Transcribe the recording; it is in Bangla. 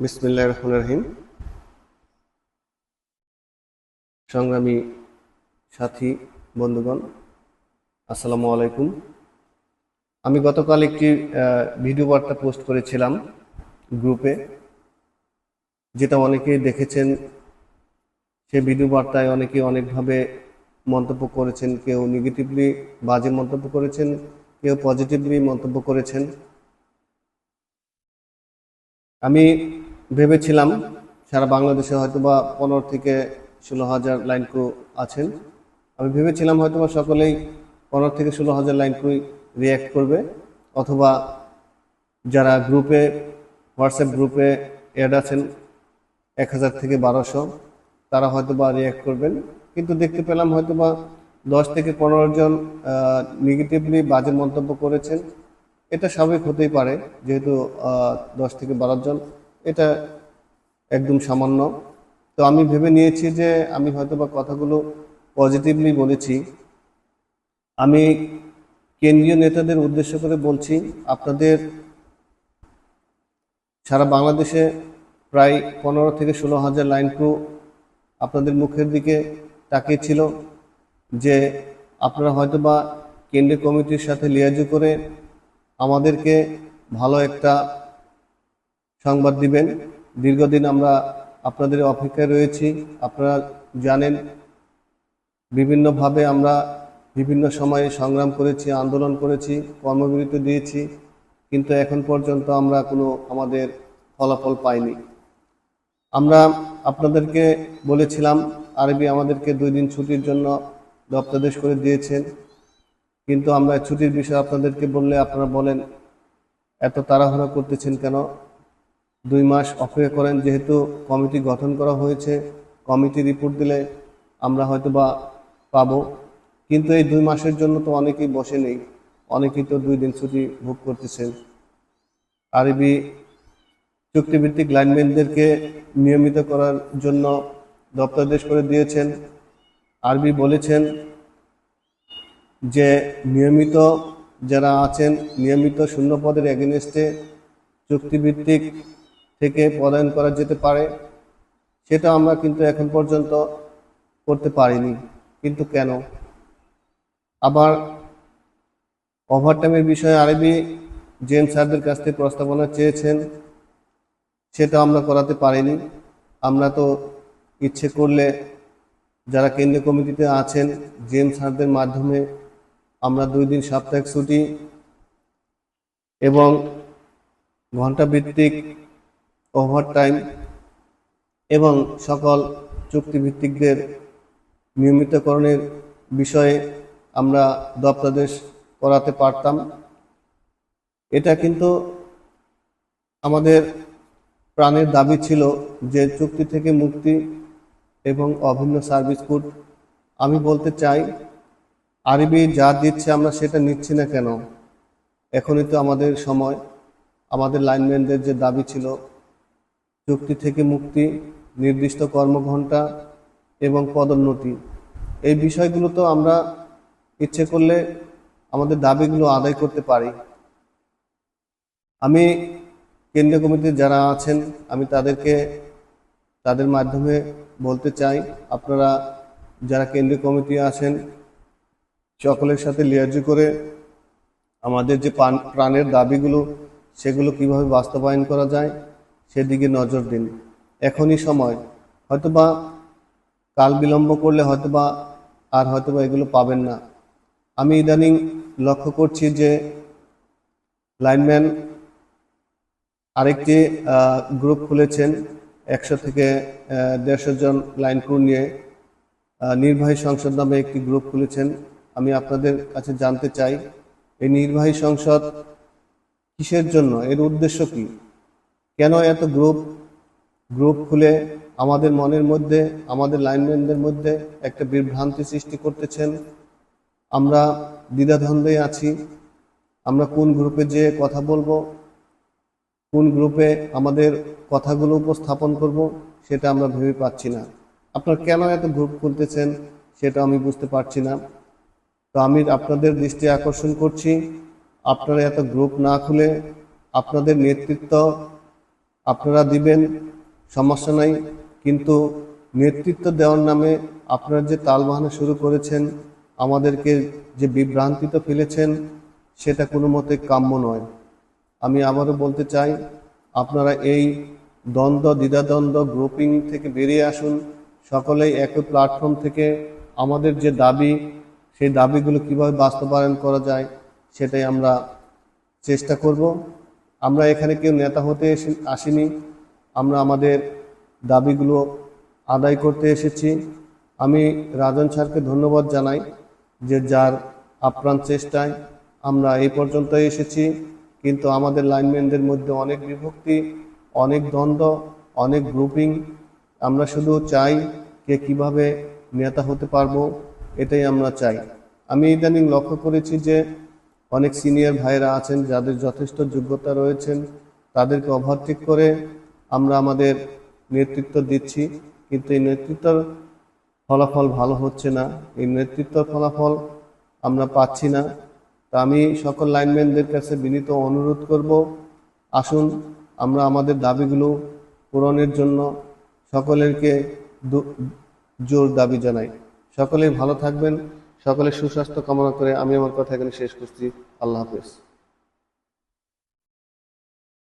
বিসমিল্লাহ রহমান রহিম। সংগ্রামী সাথী, বন্ধুগণ, আসসালামু আলাইকুম। আমি গতকাল একটি ভিডিও বার্তা পোস্ট করেছিলাম গ্রুপে। যেটা অনেকেই দেখেছেন, সে ভিডিও বার্তায় অনেকে অনেকভাবে মন্তব্য করেছেন। কেউ নেগেটিভলি বাজে মন্তব্য করেছেন, কেউ পজিটিভলি মন্তব্য করেছেন। আমি ভেবেছিলাম সারা বাংলাদেশে হয়তোবা পনেরো থেকে ষোলো হাজার লাইন ক্রু আছেন। আমি ভেবেছিলাম হয়তোবা সকলেই পনেরো থেকে ষোলো হাজার লাইন ক্রু রিয়্যাক্ট করবে, অথবা যারা গ্রুপে হোয়াটসঅ্যাপ গ্রুপে অ্যাড আছেন, এক হাজার থেকে বারোশো, তারা হয়তোবা রিয়্যাক্ট করবেন। কিন্তু দেখতে পেলাম হয়তোবা দশ থেকে পনেরো জন নেগেটিভলি বাজে মন্তব্য করেছেন। এটা স্বাভাবিক হতেই পারে, যেহেতু দশ থেকে বারো জন। এটা একদম সামান্য। তো আমি ভেবে নিয়েছি যে আমি হয়তোবা কথাগুলো পজিটিভলি বলেছি। আমি কেন্দ্রীয় নেতাদের উদ্দেশ্য করে বলছি, আপনাদের সারা বাংলাদেশে প্রায় পনেরো থেকে ষোলো হাজার লাইন ক্রু আপনাদের মুখের দিকে তাকিয়েছিল যে আপনারা হয়তোবা কেন্দ্রীয় কমিটির সাথে লিয়াজু করে আমাদেরকে ভালো একটা সংবাদ দিবেন। দীর্ঘদিন আমরা আপনাদের অপেক্ষায় রয়েছি। আপনারা জানেন, বিভিন্নভাবে আমরা বিভিন্ন সময়ে সংগ্রাম করেছি, আন্দোলন করেছি, কর্মবিরতি দিয়েছি, কিন্তু এখন পর্যন্ত আমরা কোনো আমাদের ফলাফল পাইনি। আমরা আপনাদেরকে বলেছিলাম, আরবি আমাদেরকে দুই দিন ছুটির জন্য দপ্তরদেশ করে দিয়েছেন। কিন্তু আমরা ছুটির বিষয়ে আপনাদেরকে বললে আপনারা বলেন, এত তাড়াহুড়া করতেছেন কেন? দুই মাস অপেক্ষা করেন, যেহেতু কমিটি গঠন করা হয়েছে, কমিটি রিপোর্ট দিলে আমরা হয়তো বা পাবো। কিন্তু এই দুই মাসের জন্য তো অনেকেই বসে নেই, অনেকেই তো দুই দিন ছুটি ভোগ করতেছেন। আরবি চুক্তিভিত্তিক লাইনম্যানদেরকে নিয়মিত করার জন্য দপ্তরদেশ করে দিয়েছেন। আরবি বলেছেন যে, নিয়মিত যারা আছেন, নিয়মিত শূন্য পদের এগেনস্টে চুক্তিভিত্তিক থেকে পদায়ন করা যেতে পারে, সেটা আমরা কিন্তু এখন পর্যন্ত করতে পারিনি। কিন্তু কেন? আবার ওভারটাইমের বিষয়ে আরবি জেন স্যারদের কাছ থেকে প্রস্তাবনা চেয়েছেন, সেটা আমরা করাতে পারিনি। আমরা তো ইচ্ছে করলে যারা কেন্দ্রীয় কমিটিতে আছেন জেম স্যারদের মাধ্যমে আমরা দুই দিন সাপ্তাহিক ছুটি এবং ঘণ্টা ভিত্তিক ওভারটাইম এবং সকল চুক্তিভিত্তিকদের নিয়মিতকরণের বিষয়ে আমরা দপ্তরদেশ করাতে পারতাম। এটা কিন্তু আমাদের প্রাণের দাবি ছিল যে চুক্তি থেকে মুক্তি এবং অভিন্ন সার্ভিস কোড। আমি বলতে চাই, আরবি যা দিচ্ছে আমরা সেটা নিচ্ছি না কেন? এখনই তো আমাদের সময়। আমাদের লাইনম্যানদের যে দাবি ছিল চুক্তি থেকে মুক্তি, নির্দিষ্ট কর্মঘণ্টা এবং পদোন্নতি। এই বিষয়গুলো তো আমরা ইচ্ছে করলে আমাদের দাবিগুলো আদায় করতে পারি। আমি কেন্দ্রীয় কমিটির যারা আছেন, আমি তাদেরকে তাদের মাধ্যমে বলতে চাই, আপনারা যারা কেন্দ্রীয় কমিটি আছেন, সকলের সাথে লিয়াজু করে আমাদের যে প্রাণের দাবিগুলো, সেগুলো কীভাবে বাস্তবায়ন করা যায় সেদিকে নজর দিন। এখনই সময়। হয়তোবা কাল বিলম্ব করলে হয়তোবা আর হয়তোবা এগুলো পাবেন না। আমি ইদানিং লক্ষ্য করছি যে লাইনম্যান আরেকটি গ্রুপ খুলেছেন একশো থেকে দেড়শো জন লাইন ক্রু নিয়ে। নির্বাহী সংসদ নামে একটি গ্রুপ খুলেছেন। আমি আপনাদের কাছে জানতে চাই, এই নির্বাহী সংসদ কিসের জন্য? এর উদ্দেশ্য কি? কেন এত গ্রুপ গ্রুপ খুলে আমাদের মনের মধ্যে, আমাদের লাইনম্যানদের মধ্যে একটা বিভ্রান্তি সৃষ্টি করতেছেন? আমরা দ্বিধাদ্বন্দ্বে আছি। আমরা কোন গ্রুপে যেয়ে কথা বলব? কোন গ্রুপে আমাদের কথাগুলো উপস্থাপন করব? সেটা আমরা ভেবে পাচ্ছি না। আপনারা কেন এত গ্রুপ খুলতেছেন? সেটা আমি বুঝতে পারছি না। তো আমি আপনাদের দৃষ্টি আকর্ষণ করছি। আপনারা এত গ্রুপ না খুলে আপনাদের নেতৃত্ব আপনারা দিবেন, সমস্যা নাই। কিন্তু নেতৃত্ব দেওয়ার নামে আপনারা যে তালবাহানা শুরু করেছেন, আমাদেরকে যে বিভ্রান্তিতে ফেলেছেন, সেটা কোনো মতে কাম্য নয়। আমি আবারও বলতে চাই, আপনারা এই দ্বন্দ্ব, দ্বিধাদ্বন্দ্ব গ্রুপিং থেকে বেরিয়ে আসুন। সকলেই একই প্ল্যাটফর্ম থেকে আমাদের যে দাবি, সেই দাবিগুলো কীভাবে বাস্তবায়ন করা যায়, সেটাই আমরা চেষ্টা করব। আমরা এখানে কেউ নেতা হতে আসিনি। আমরা আমাদের দাবিগুলো আদায় করতে এসেছি। আমি রাজন স্যারকে ধন্যবাদ জানাই যে যার আপ্রাণ চেষ্টায় আমরা এই পর্যন্ত এসেছি। কিন্তু আমাদের লাইনম্যানদের মধ্যে অনেক বিভক্তি, অনেক দ্বন্দ্ব, অনেক গ্রুপিং। আমরা শুধু চাই কে কীভাবে নেতা হতে পারব, এটাই আমরা চাই। আমি ইদানিং লক্ষ্য করেছি যে অনেক সিনিয়র ভাইরা আছেন, যাদের যথেষ্ট যোগ্যতা রয়েছেন, তাদেরকে ওভারটেক করে আমরা আমাদের নেতৃত্ব দিচ্ছি। কিন্তু এই নেতৃত্বর ফলাফল ভালো হচ্ছে না। এই নেতৃত্বর ফলাফল আমরা পাচ্ছি না। তা আমি সকল লাইনম্যানদের কাছে বিনীত অনুরোধ করব, আসুন আমরা আমাদের দাবিগুলো পূরণের জন্য সকলেরকে জোর দাবি জানাই। সকলেই ভালো থাকবেন। সকলের সুস্বাস্থ্য কামনা করে আমি আমার কথা এখানে শেষ করছি। আল্লাহ হাফেজ।